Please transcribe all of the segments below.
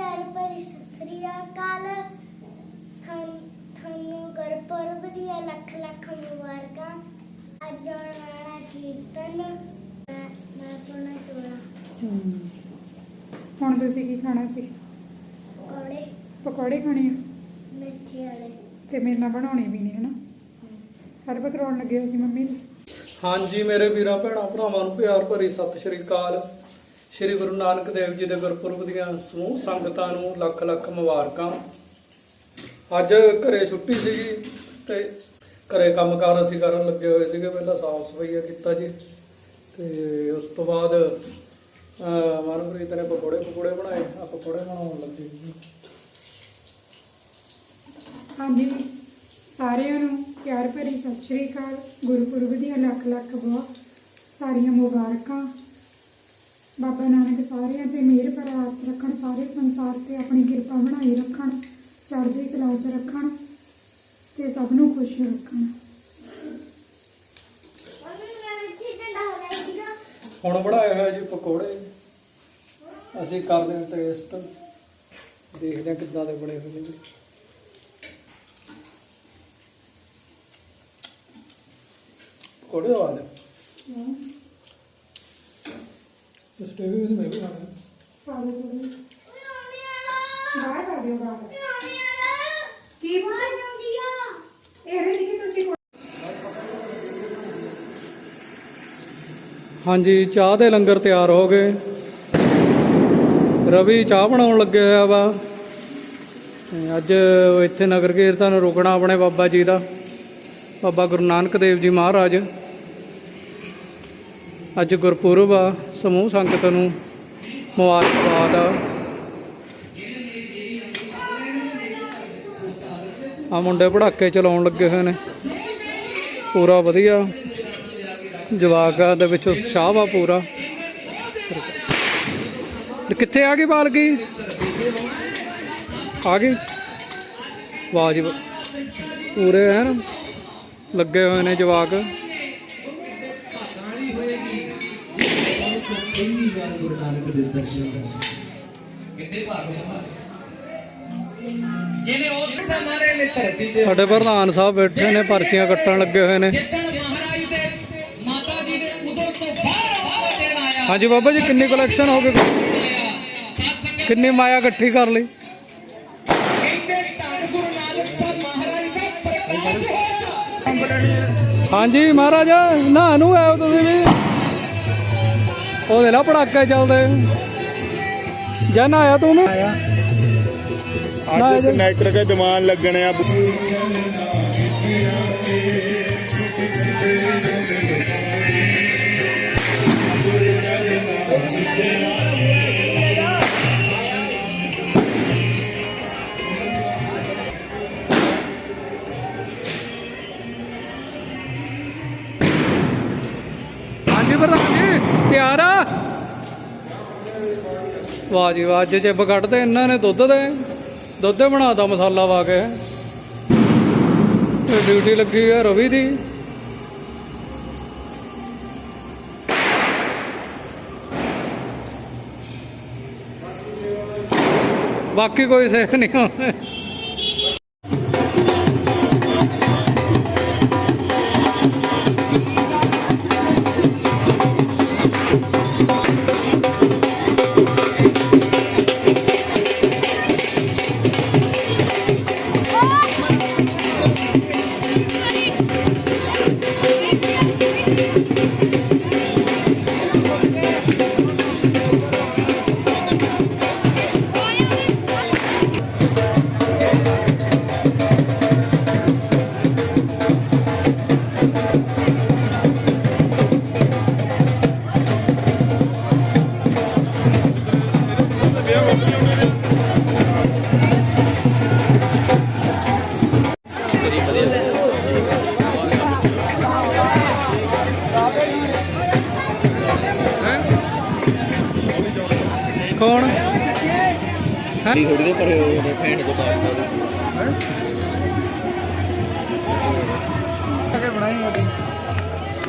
ਪਿਆਰ ਭਰੀ ਸਤਿ ਸ੍ਰੀ ਅਕਾਲ। ਥਾਨ- ਤੁਹਾਨੂੰ ਗੁਰਪੁਰਬ ਦੀਆਂ ਲੱਖ ਲੱਖ ਮੁਬਾਰਕਾਂ। ਅੱਜ ਆਉਣ ਵਾਲਾ ਕੀਰਤਨ। ਮੈਂ ਮੈਂ ਪੁਣਾ ਚੋਲਾ। ਹੁਣ ਤੁਸੀਂ ਕੀ ਖਾਣਾ ਸੀ? ਕੋੜੇ ਪਕੌੜੇ ਖਾਣੇ ਆ? ਮਿੱਠੇ ਵਾਲੇ। ਤੇ ਮੇਰੇ ਨਾਲ ਬਣਾਉਣੇ ਵੀ ਨੇ ਹਨਾ? ਹਰ ਬਕਰੌਣ ਲੱਗੇ ਹੋਏ ਸੀ ਮੰਮੀ ਨੇ। ਹਾਂਜੀ ਮੇਰੇ ਵੀਰਾਂ ਭੈਣਾਂ ਭਰਾਵਾਂ ਨੂੰ ਪਿਆਰ ਭਰੀ ਸਤਿ ਸ਼੍ਰੀ ਅਕਾਲ। ਸ਼੍ਰੀ ਗੁਰੂ ਨਾਨਕ ਦੇਵ ਜੀ ਦੇ ਗੁਰਪੁਰਬ ਦੀਆਂ ਸਮੂਹ ਸੰਗਤਾਂ ਨੂੰ ਲੱਖ ਲੱਖ ਮੁਬਾਰਕਾਂ। ਅੱਜ ਘਰੇ ਛੁੱਟੀ ਸੀਗੀ ਤੇ ਘਰੇ ਕੰਮਕਾਰ ਅਸੀਂ ਕਰਨ ਲੱਗੇ ਹੋਏ ਸੀਗੇ, ਪਹਿਲਾਂ ਸਾਫ਼ ਸਫਾਈਆ ਕੀਤਾ ਜੀ। ਤੇ ਉਸ ਤੋਂ ਬਾਅਦ ਮਨਪ੍ਰੀਤ ਨੇ ਪਕੌੜੇ ਪਕੌੜੇ ਬਣਾਏ ਆ ਪਕੌੜੇ ਬਣਾਉਣ ਲੱਗੇ ਜੀ। ਹਾਂਜੀ, ਸਾਰਿਆਂ ਨੂੰ ਪਿਆਰ ਭਰੀ ਸਤਿ ਸ਼੍ਰੀ ਅਕਾਲ। ਗੁਰਪੁਰਬ ਦੀਆਂ ਲੱਖ ਲੱਖ ਬਹੁਤ ਸਾਰੀਆਂ ਮੁਬਾਰਕਾਂ। ਬਾਬਾ ਨਾਨਕ ਸਾਰਿਆਂ ਤੇ ਮਿਹਰ ਹੱਥ ਰੱਖਣ ਸਾਰੇ ਸੰਸਾਰ ਤੇ ਆਪਣੀ ਕਿਰਪਾ ਬਣਾਈ ਰੱਖਣ ਚੜ੍ਹਦੀ ਕਲਾ 'ਚ ਰੱਖਣ ਤੇ ਸਭ ਨੂੰ ਖੁਸ਼ ਰੱਖਣ। ਹੋ ਹੁਣ ਬਣਾਏ ਹੋਏ ਜੀ ਪਕੌੜੇ। ਅਸੀਂ ਕਰਦੇ ਹਾਂ ਟੇਸਟ। ਦੇਖਦੇ ਹਾਂ ਕਿੱਦਾਂ ਦੇ ਬਣੇ ਹੋਏ ਨੇ। ਪਕੌੜੇ ਆ ਨੇ ਮੈਂ ਬਾਹਰ ਦਿਓ ਬਾਹਰ। ਕੀ ਇਹਦੇ ਤੁਸੀਂ ਹਾਂਜੀ ਚਾਹ ਦੇ ਲੰਗਰ ਤਿਆਰ ਹੋ ਗਏ। ਰਵੀ ਚਾਹ ਬਣਾਉਣ ਲੱਗਿਆ ਹੋਇਆ ਵਾ। ਅੱਜ ਇੱਥੇ ਨਗਰ ਕੀਰਤਨ ਰੁਕਣਾ ਆਪਣੇ ਬਾਬਾ ਜੀ ਦਾ। ਬਾਬਾ ਗੁਰੂ ਨਾਨਕ ਦੇਵ ਜੀ ਮਹਾਰਾਜ। ਅੱਜ ਗੁਰਪੁਰਬ ਆ, ਸਮੂਹ ਸੰਗਤ ਨੂੰ ਮੁਬਾਰਕਬਾਦ ਆ। ਆ ਮੁੰਡੇ ਪੜਾਕੇ ਚਲਾਉਣ ਲੱਗੇ ਹੋਏ ਨੇ। ਪੂਰਾ ਵਧੀਆ। ਜਵਾਕਾਂ ਦੇ ਵਿੱਚ ਉਤਸ਼ਾਹ ਵਾ ਪੂਰਾ। ਕਿੱਥੇ ਆ ਗਈ ਬਾਲਕੀ ਆ ਗਈ? ਵਾਹ ਜੀ ਵਾਹ। ਪੂਰੇ ਹਨ। ਲੱਗੇ ਹੋਏ ਨੇ ਜਵਾਕ। ਗੁਰੂ ਨਾਨਕ ਦੇ ਦਰਸ਼ਨ ਕਿੰਨੇ ਭਾਗ ਜਿਹਨੇ ਉਸ ਸਮਾਰੇ ਨੇ ਧਰਤੀ ਤੇ ਸਾਡੇ ਪ੍ਰਧਾਨ ਸਾਹਿਬ ਬੈਠੇ ਨੇ ਪਰਚੀਆਂ ਕੱਟਣ ਲੱਗੇ ਹੋਏ ਨੇ। ਹਾਂਜੀ ਬਾਬਾ ਜੀ ਕਿੰਨੀ ਕਲੈਕਸ਼ਨ ਹੋ ਗਈ? ਕਿੰਨੀ ਮਾਇਆ ਇਕੱਠੀ ਕਰ ਲਈ? ਕਹਿੰਦੇ ਧੰਨ ਗੁਰੂ ਨਾਨਕ ਸਾਹਿਬ ਮਹਾਰਾਜ ਦਾ ਪ੍ਰਕਾਸ਼ ਹੋਇਆ। ਹਾਂਜੀ ਮਹਾਰਾਜ ਨਾ ਨੂੰ ਆਓ ਤੁਸੀਂ ਵੀ। ਉਹਦੇ ਨਾਲ ਪੜਾਕੇ ਚੱਲਦੇ। ਜਨ ਆਇਆ ਤੂੰ ਵੀ ਅੱਜ ਕਨੈਕਟਰ ਕੇ ਦੀਵਾਨ ਲੱਗਣੇ ਆ ਤਿਆਰ ਆ ਵਾਹ ਜੀ ਵਾਹ, ਅੱਜ ਚਿੱਬ ਕੱਢਦੇ, ਇਹਨਾਂ ਨੇ ਦੁੱਧ ਦੇ। ਦੁੱਧ ਦੇ ਬਣਾਤਾ ਮਸਾਲਾ ਪਾ ਕੇ। ਇਹ ਡਿਊਟੀ ਲੱਗੀ ਹੈ ਰਵੀ ਦੀ। ਬਾਕੀ ਕੋਈ ਸੇਖ ਨਹੀਂ ਹੋਣਾ। ਕੌਣ? ਹੈ? ਥੋੜੀ ਦੇ ਭਰੇ ਹੋਏ ਨੇ ਭੈਣ ਤੋਂ ਬਾਅਦ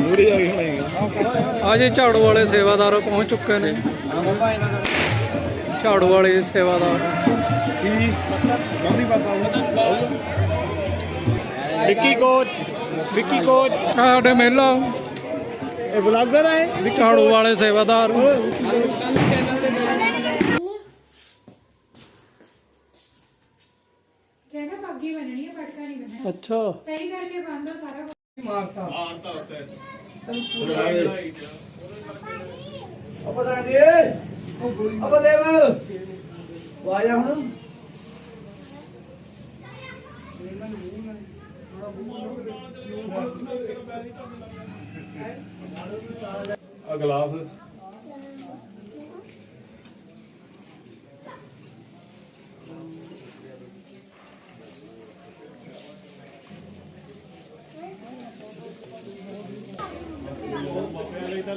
ਮੂੜੀ ਆ ਗਈ ਹੋਣੀ। ਆ ਜੀ ਝਾੜੂ ਵਾਲੇ ਸੇਵਾਦਾਰ ਪਹੁੰਚ ਚੁੱਕੇ ਨੇ। ਝਾੜੂ ਵਾਲੇ ਸੇਵਾਦਾਰ। ਕੀ? ਗਾਂਧੀ ਬਾਬਾ ਵਿੱਕੀ ਕੋਚ ਵਿੱਕੀ ਕੋਚ। ਸਾਡੇ ਮੇਲਾ। ਇਹ ਬਲੌਗਰ ਹੈ ਝਾੜੂ ਵਾਲੇ ਸੇਵਾਦਾਰ। ਪੱਗੀ ਬੰਨਣੀ ਹੈ ਪਟਕਾ ਨਹੀਂ ਬੰਨਣਾ ਅੱਛਾ। ਸਹੀ ਕਰਕੇ ਬੰਨੋ ਸਾਰਾ ਕੁਛ। ਅਬਦਾ ਜੀ ਅਬਾ ਦੇਵ। ਵਾਜਾ ਹੁਣ। ਆ ਗਲਾਸ।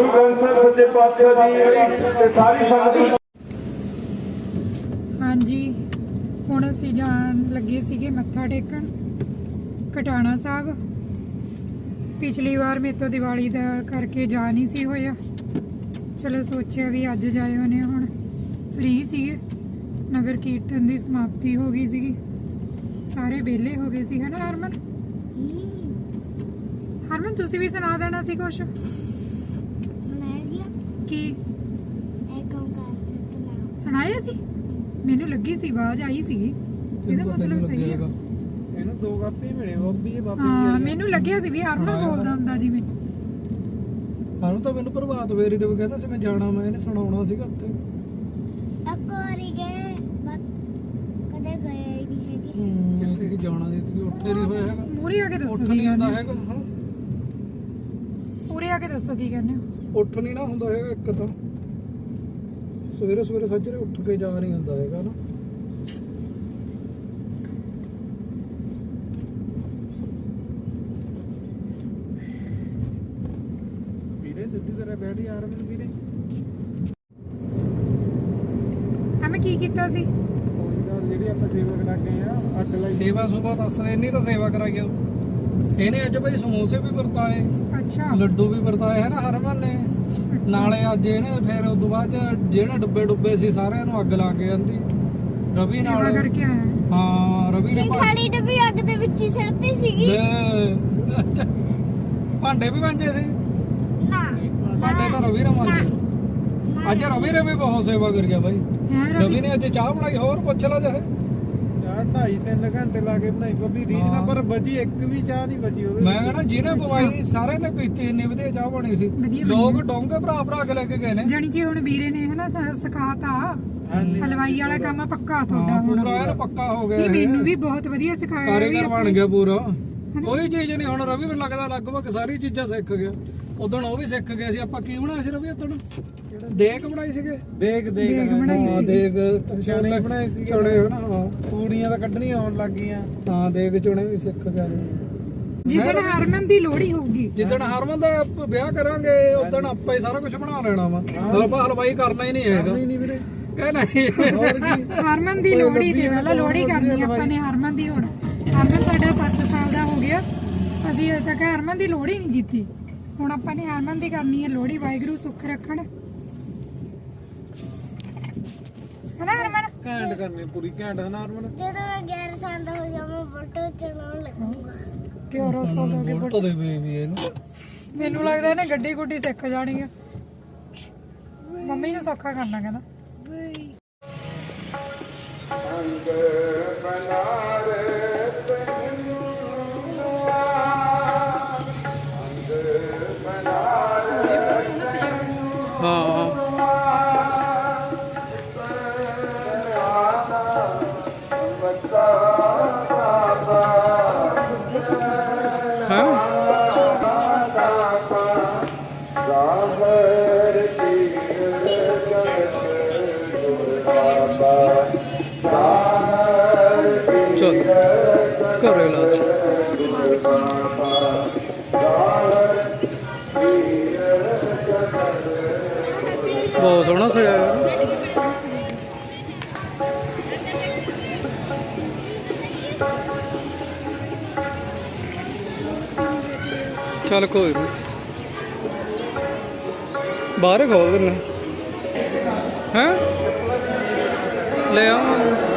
ਗੁਰੂ ਗ੍ਰੰਥ ਸਾਹਿਬ ਸੱਚੇ ਪਾਤਸ਼ਾਹ ਜੀ ਤੇ ਸਾਰੀ ਸੰਗਤ ਹਾਂਜੀ, ਹੁਣ ਅਸੀਂ ਜਾਣ ਲੱਗੇ ਸੀਗੇ ਮੱਥਾ ਟੇਕਣ, ਕਟਾਣਾ ਸਾਹਿਬ। ਪਿਛਲੀ ਵਾਰ ਮੇਰੇ ਤੋਂ ਦੀਵਾਲੀ ਦਾ ਕਰਕੇ ਜਾ ਨਹੀਂ ਸੀ ਹੋਇਆ। ਚਲੋ ਸੋਚਿਆ ਵੀ ਅੱਜ ਜਾਏ ਹੋਣੇ ਹੁਣ ਫ੍ਰੀ ਸੀਗੇ। ਨਗਰ ਕੀਰਤਨ ਦੀ ਸਮਾਪਤੀ ਹੋ ਗਈ ਸੀਗੀ। ਸਾਰੇ ਵਿਹਲੇ ਹੋ ਗਏ ਸੀ ਹਨਾ ਹਰਮਨ? ਹਰਮਨ, ਤੁਸੀਂ ਵੀ ਸੁਣਾ ਦੇਣਾ ਸੀ ਕੁਛ ਸੁਣਾਇਆ ਜੀ ਕੀ ਇੱਕ ਓੰਕਾਰ ਸਤਨਾਮ ਸੁਣਾਇਆ ਸੀ? ਮੈਨੂੰ ਲੱਗੀ ਸੀ ਆਵਾਜ਼ ਆਈ ਸੀ ਇਹਦਾ ਮਤਲਬ ਸਹੀ ਹੈ ਇਹਨੂੰ ਦੋ ਕਾਪੀ ਮਿਲੇ ਬੱਬੀ ਇਹ ਬਾਬੀ ਹਾਂ ਮੈਨੂੰ ਲੱਗਿਆ ਸੀ ਵੀ ਹਰਮਨ ਬੋਲਦਾ ਹੁੰਦਾ ਜਿਵੇਂ। ਸਾਨੂੰ ਤਾਂ ਮੈਨੂੰ ਪ੍ਰਭਾਤ ਫੇਰੀ ਤੇ ਵੀ ਕਹਿੰਦਾ ਸੀ ਮੈਂ ਜਾਣਾ ਮੈਂ ਇਹਨੇ ਸੁਣਾਉਣਾ ਸੀਗਾ ਉੱਥੇ। ਇੱਕ ਵਾਰੀ ਗਏ ਬਸ ਕਦੇ ਗਏ ਹੀ ਨਹੀਂ ਹੈਗੇ। ਹੂੰ ਤੇ ਜਾਣਾ ਸੀ ਤੇ ਉੱਠੇ ਨਹੀਂ ਹੋਇਆ ਹੈਗਾ। ਮੂਰੇ ਆ ਕੇ ਦੱਸੋ ਉੱਠ ਕੀ ਨਹੀਂ ਹੁੰਦਾ ਕਹਿੰਦੇ ਹੈਗਾ ਹਾਂ ਪੂਰੇ ਆ ਕੇ ਦੱਸੋ ਕੀ ਕਹਿੰਦੇ ਹੋ? ਉੱਠ ਨਹੀਂ ਨਾ ਹੁੰਦਾ ਹੈਗਾ ਇੱਕ ਤਾਂ। ਸਵੇਰੇ ਸਵੇਰੇ ਸੱਜਰੇ ਉੱਠ ਕੇ ਜਾ ਨਹੀਂ ਹੁੰਦਾ ਹੈਗਾ ਨਾ। ਵੀਰੇ ਸਿੱਧੀ ਤਰ੍ਹਾਂ ਬੈਠ ਯਾਰ ਮੈਨੂੰ ਵੀਰੇ। ਐਵੇਂ ਕੀ ਕੀਤਾ ਸੀ? ਕੋਈ ਗੱਲ ਜਿਹੜੀ ਆਪਾਂ ਸੇਵਾ ਕਰਾ ਕੇ ਆ ਅੱਗ ਲਾਈ। ਸੇਵਾ ਸੁਭਾ ਦੱਸਦੇ ਨਹੀਂ ਤਾਂ ਸੇਵਾ ਕਰਾਈਏ ਇਹਨੇ ਅੱਜ ਭਾਈ ਸਮੋਸੇ ਵੀ ਵਰਤਾਏ ਅੱਛਾ। ਲੱਡੂ ਵੀ ਵਰਤਾਏ ਹੈ ਨਾ ਹਰਮਨ ਨੇ ਨਾਲੇ ਅੱਜ ਇਹਨੇ ਫਿਰ ਉਸ ਤੋਂ ਬਾਅਦ 'ਚ ਜਿਹੜੇ ਡੱਬੇ ਡੁੱਬੇ ਸੀ ਸਾਰਿਆਂ ਨੂੰ ਅੱਗ ਲਾ ਕੇ ਆਂਦੀ। ਰਵੀ ਨਾਲ ਕਰਕੇ ਆਇਆ। ਹਾਂ ਰਵੀ ਨੇ ਭਾ- ਖਾਲੀ ਡੱਬੀ ਅੱਗ ਦੇ ਵਿੱਚ ਹੀ ਸੜਤੀ ਸੀਗੀ। ਲੈ, ਅੱਛਾ। ਭਾਂਡੇ ਵੀ ਵਾਂਝੇ ਸੀ? ਨਾ। ਭਾਂਡੇ ਤਾਂ ਰਵੀ ਨੇ ਵਾਂਝੇ ਅੱਜ ਰਵੀ ਨੇ ਵੀ ਬਹੁਤ ਸੇਵਾ ਕਰ ਗਿਆ ਬਾਈ। ਹੈ ਰਵੀ? ਰਵੀ ਨੇ ਅੱਜ ਚਾਹ ਬਣਾਈ ਹੋਰ ਪੁੱਛ ਲਾ ਜਾ ਚਾਹ ਢਾਈ ਤਿੰਨ ਘੰਟੇ ਲਾ ਕੇ ਬਣਾਈ ਬੱਬੀ ਰੀਜ ਨਾ ਪਰ ਬਜੀ ਇੱਕ ਵੀ ਚਾਹ ਨਹੀਂ ਬਜੀ ਉਹਦੇ ਮੈਂ ਕਹਿੰਦਾ ਜਿਹਨੇ ਪਵਾਈ ਸਾਰੇ ਨੇ ਪੀਤੀ ਇੰਨੀ ਵਧੀਆ ਚਾਹ ਬਣੀ ਸੀ। ਵਧੀਆ ਲੋਕ ਡੋਂਗੇ ਭਰਾ ਭਰਾ ਕੇ ਲੈ ਕੇ ਗਏ ਨੇ। ਜਾਣੀ ਜੀ ਹੁਣ ਵੀਰੇ ਨੇ ਹਨਾ ਸ- ਸਿਖਾਤਾ। ਹਾਂਜੀ। ਹਲਵਾਈ ਵਾਲਾ ਕੰਮ ਪੱਕਾ ਤੁਹਾਡਾ ਹਾਂ ਹੁਣ। ਪੂਰਾ ਐਨ ਪੱਕਾ ਹੋ ਗਿਆ ਇਹ ਇਹ। ਮੈਨੂੰ ਵੀ ਬਹੁਤ ਵਧੀਆ ਸਿਖਾਇਆ ਕਾਰੀਗਰ ਵੀ ਬਣ ਗਿਆ ਪੂਰਾ। ਕੋਈ ਚੀਜ਼ ਨਹੀਂ ਹੁਣ ਰਵੀ ਮੈਨੂੰ ਲੱਗਦਾ ਲਗਭਗ ਸਾਰੀ ਚੀਜ਼ਾਂ ਸਿੱਖ ਗਿਆ। ਉਦੋਂ ਉਹ ਵੀ ਸਿੱਖ ਗਿਆ ਸੀ ਆਪਾਂ ਕੀ ਬਣਾਇਆ ਸੀ ਰਵੀ ਉਦੋਂ? ਦੇਗ ਬਣਾਈ ਸੀਗੇ? ਦੇਖ ਦੇਖ ਦੇਖ ਬਣਾਈ ਹਾਂ ਦੇਗ ਚਣੇ ਬਣਾਏ ਸੀਗੇ। ਚਣੇ ਹਨਾ ਹਾਂ। ਪੂੜੀਆਂ ਤਾਂ ਕੱਢਣੀਆਂ ਆਉਣ ਲੱਗ ਗਈਆਂ। ਹਾਂ ਦੇਗ ਚਣੇ ਵੀ ਸਿੱਖ ਗਿਆ ਜਿੱਦਣ ਹਰਮਨ ਦੀ ਲੋਹੜੀ ਹੋਊਗੀ। ਜਿੱਦਣ ਹਰਮਨ ਦਾ ਵਿਆਹ ਕਰਾਂਗੇ ਉਦੋਂ ਆਪਾਂ ਹੀ ਸਾਰਾ ਕੁਝ ਬਣਾ ਲੈਣਾ ਵਾ। ਆਪਾਂ ਹਲਵਾਈ ਕਰਨਾ ਹੀ ਨਹੀਂ ਹੈਗਾ। ਨਹੀਂ ਨਹੀਂ ਵੀਰੇ। ਕਹਿ ਨਹੀਂ ਹੋਰ ਕੀ। ਹਰਮਨ ਦੀ ਲੋਹੜੀ ਤੇ ਪਹਿਲਾਂ ਲੋਹੜੀ ਕਰਨੀ ਆਪਾਂ ਨੇ ਹਰਮਨ ਦੀ ਹੁਣ। ਹਰਮਨ ਸਾਡਾ 7 ਸਾਲ ਦਾ ਹੋ ਗਿਆ। ਅਸੀਂ ਅਜੇ ਤੱਕ ਹਰਮਨ ਦੀ ਲੋਹੜੀ ਨਹੀਂ ਕੀਤੀ। ਹੁਣ ਆਪਾਂ ਨੇ ਹਰਮਨ ਦੀ ਕਰਨੀ ਹੈ ਲੋਹੜੀ ਵਾਹਿਗੁਰੂ ਸੁੱਖ ਰੱਖਣ। ਹਨਾ ਹਰਮਨ? ਘੈਂਟ ਕਰਨੀ ਪੂਰੀ ਘੈਂਟ ਹਨਾਰਮਨ ਜਦੋਂ ਮੈਂ 11 ਸਾਲ ਦਾ ਹੋ ਜਾਵਾਂ ਫੋਟੋ ਚਲਾਉਣ ਲੱਗੂਗਾ। ਕਿਉਂ ਰਸੋ ਦੋਗੇ ਬੁੱਟ ਦੇ ਬੇਬੀ ਇਹਨੂੰ। ਮੈਨੂੰ ਲੱਗਦਾ ਇਹਨੇ ਗੱਡੀ ਗੁੱਡੀ ਸਿੱਖ ਜਾਣੀ ਆ। ਮੰਮੀ ਨੂੰ ਸੌਖਾ ਕਰਨਾ ਕਹਿੰਦਾ। ਚਲ ਕਰੇ ਲਾ ਬਹੁਤ ਸੋਹਣਾ ਸਜਾਇਆ ਯਾਰ ਚੱਲ ਕੋਈ ਨਹੀਂ ਬਾਹਰ ਹੀ ਖੋਲ ਦਿੰਦਾ ਹੈ ਲੈ ਆਵਾਂਗੇ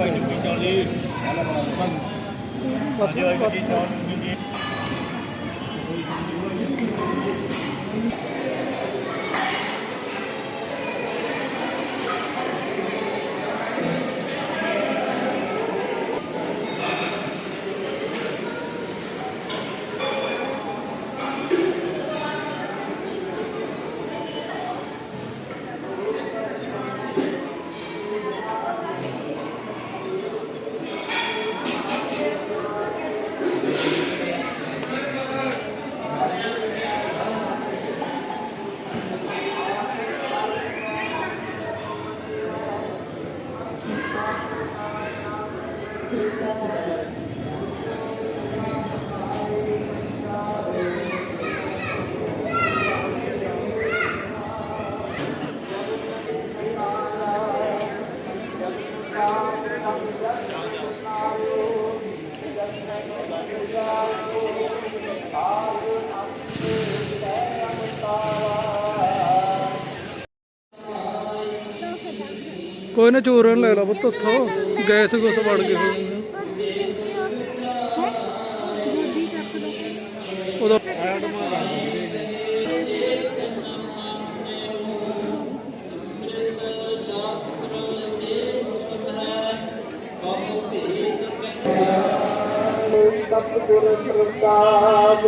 欢迎你回家里来了吗我需要 ਕੋਈ ਨਾ ਚੋਰਨ ਲੈ ਲਾ ਪੁੱਤ ਉੱਥੋਂ ਗੈਸ ਗੁੱਸ ਵੜ ਗਈ ਹੋਣੀ ਆ। ਉਹਦਾ ਸਤਿਗੁਰ ਪ੍ਰਸਾਦ